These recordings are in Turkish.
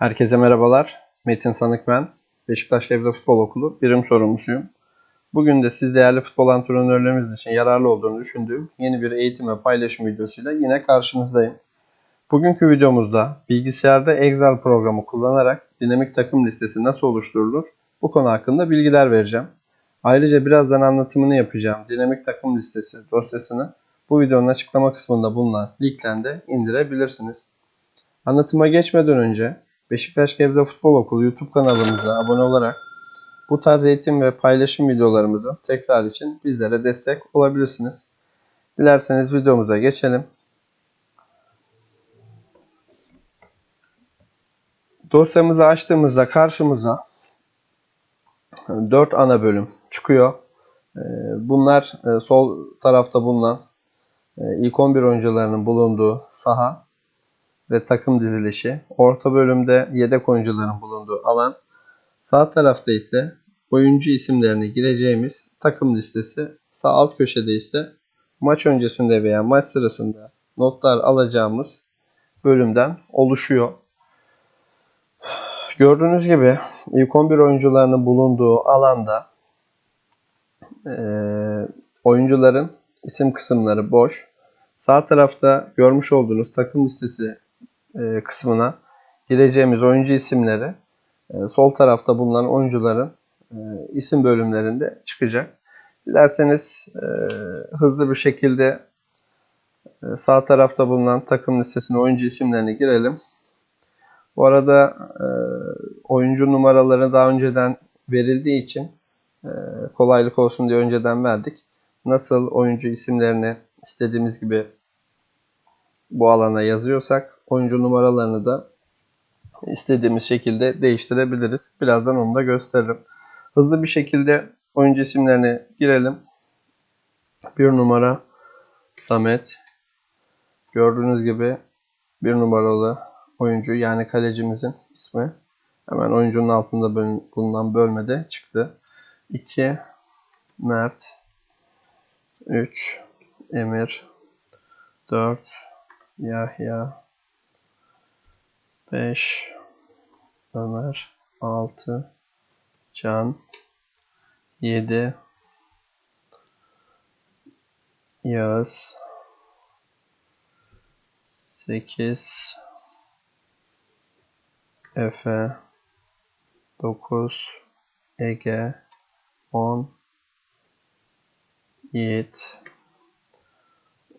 Herkese merhabalar. Metin Sanık ben. Beşiktaş Evde Futbol Okulu birim sorumlusuyum. Bugün de siz değerli futbol antrenörlerimiz için yararlı olduğunu düşündüğüm yeni bir eğitim ve paylaşım videosuyla yine karşınızdayım. Bugünkü videomuzda bilgisayarda Excel programı kullanarak dinamik takım listesi nasıl oluşturulur bu konu hakkında bilgiler vereceğim. Ayrıca birazdan anlatımını yapacağım dinamik takım listesi dosyasını bu videonun açıklama kısmında bulunan linkten de indirebilirsiniz. Anlatıma geçmeden önce Beşiktaş Gebze Futbol Okulu YouTube kanalımıza abone olarak bu tarz eğitim ve paylaşım videolarımızın tekrar için bizlere destek olabilirsiniz. Dilerseniz videomuza geçelim. Dosyamızı açtığımızda karşımıza 4 ana bölüm çıkıyor. Ee, Bunlar e, sol tarafta bulunan e, ilk 11 oyuncularının bulunduğu saha ve takım dizilişi. Orta bölümde yedek oyuncuların bulunduğu alan. Sağ tarafta ise oyuncu isimlerini gireceğimiz takım listesi. Sağ alt köşede ise maç öncesinde veya maç sırasında notlar alacağımız bölümden oluşuyor. Gördüğünüz gibi ilk 11 oyuncularının bulunduğu alanda eee, oyuncuların isim kısımları boş. Sağ tarafta görmüş olduğunuz takım listesi e, kısmına gireceğimiz oyuncu isimleri e, sol tarafta bulunan oyuncuların e, isim bölümlerinde çıkacak. Dilerseniz e, hızlı bir şekilde sağ tarafta bulunan takım listesine oyuncu isimlerini girelim. Bu arada oyuncu numaraları daha önceden verildiği için kolaylık olsun diye önceden verdik. Nasıl oyuncu isimlerini istediğimiz gibi bu alana yazıyorsak oyuncu numaralarını da istediğimiz şekilde değiştirebiliriz. Birazdan onu da gösteririm. Hızlı bir şekilde oyuncu isimlerini girelim. Bir numara Samet. Gördüğünüz gibi bir numaralı oyuncu yani kalecimizin ismi. Hemen oyuncunun altında bulunan bölmede çıktı. 2 Mert 3 Emir 4 Yahya 5 Ömer 6 Can 7 Yağız 8 Efe 9 Ege 10 Yiğit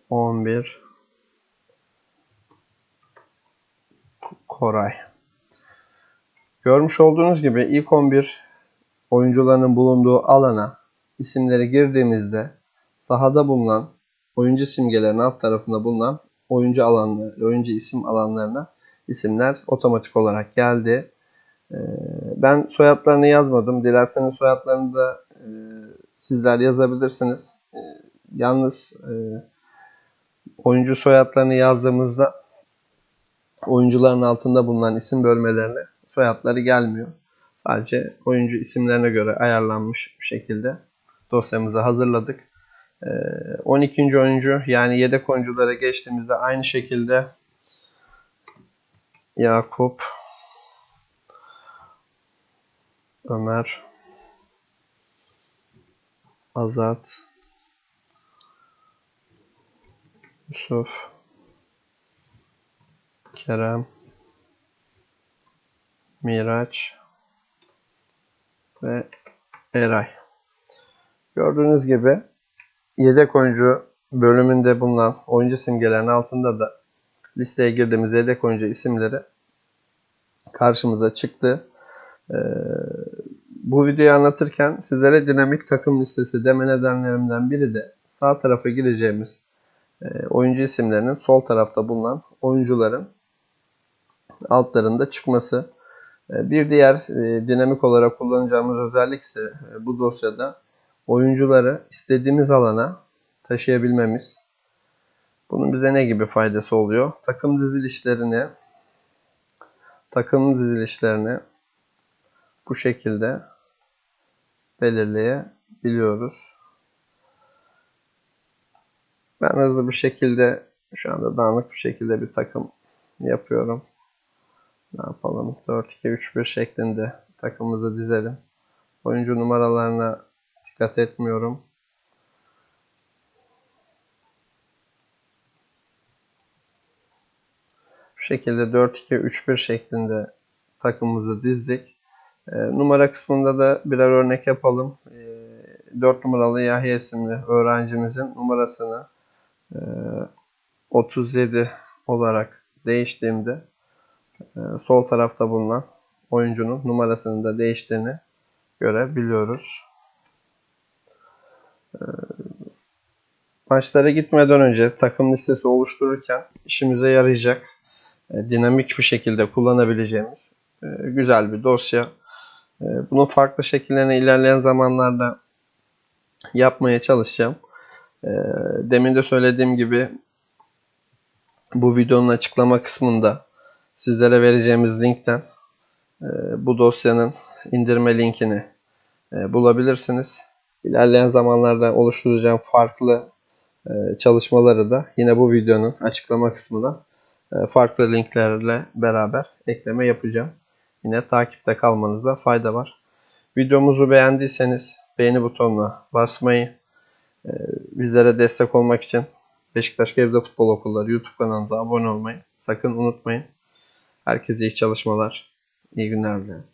11 Koray. Görmüş olduğunuz gibi ilk 11 oyuncuların bulunduğu alana isimleri girdiğimizde sahada bulunan oyuncu simgelerinin alt tarafında bulunan oyuncu alanları, oyuncu isim alanlarına isimler otomatik olarak geldi. Ee, Ben soyadlarını yazmadım. Dilerseniz soyadlarını da e, sizler yazabilirsiniz. Ee, Yalnız e, oyuncu soyadlarını yazdığımızda oyuncuların altında bulunan isim bölmelerine soyadları gelmiyor. Sadece oyuncu isimlerine göre ayarlanmış bir şekilde dosyamızı hazırladık. Ee, 12. oyuncu yani yedek oyunculara geçtiğimizde aynı şekilde Yakup, Ömer, Azat, Yusuf, Kerem, Miraç ve Eray. Gördüğünüz gibi yedek oyuncu bölümünde bulunan oyuncu simgelerinin altında da listeye girdiğimiz yedek oyuncu isimleri karşımıza çıktı. Ee, bu videoyu anlatırken sizlere dinamik takım listesi deme nedenlerimden biri de sağ tarafa gireceğimiz e, oyuncu isimlerinin sol tarafta bulunan oyuncuların altlarında çıkması. E, Bir diğer e, dinamik olarak kullanacağımız özellik ise e, bu dosyada oyuncuları istediğimiz alana taşıyabilmemiz. Bunun bize ne gibi faydası oluyor? Takım dizilişlerini takım dizilişlerini bu şekilde belirleyebiliyoruz. Ben hızlı bir şekilde şu anda dağınık bir şekilde bir takım yapıyorum. Ne yapalım? 4-2-3-1 şeklinde takımımızı dizelim. Oyuncu numaralarına dikkat etmiyorum. Bu şekilde 4-2-3-1 şeklinde takımımızı dizdik. E, numara kısmında da birer örnek yapalım. E, 4 numaralı Yahya isimli öğrencimizin numarasını e, 37 olarak değiştiğimde sol tarafta bulunan oyuncunun numarasının da değiştiğini görebiliyoruz. E, maçlara gitmeden önce takım listesi oluştururken işimize yarayacak e, dinamik bir şekilde kullanabileceğimiz e, güzel bir dosya. E, Bunun farklı şekillerini ilerleyen zamanlarda yapmaya çalışacağım. Demin de söylediğim gibi bu videonun açıklama kısmında sizlere vereceğimiz linkten e, bu dosyanın indirme linkini e, bulabilirsiniz. İlerleyen zamanlarda oluşturacağım farklı e, çalışmaları da yine bu videonun açıklama kısmına farklı linklerle beraber ekleme yapacağım. Yine takipte kalmanızda fayda var. Videomuzu beğendiyseniz beğeni butonuna basmayı, bizlere destek olmak için Beşiktaş Gebze Futbol Okulları YouTube kanalımıza abone olmayı sakın unutmayın. Herkese iyi çalışmalar, iyi günler dilerim.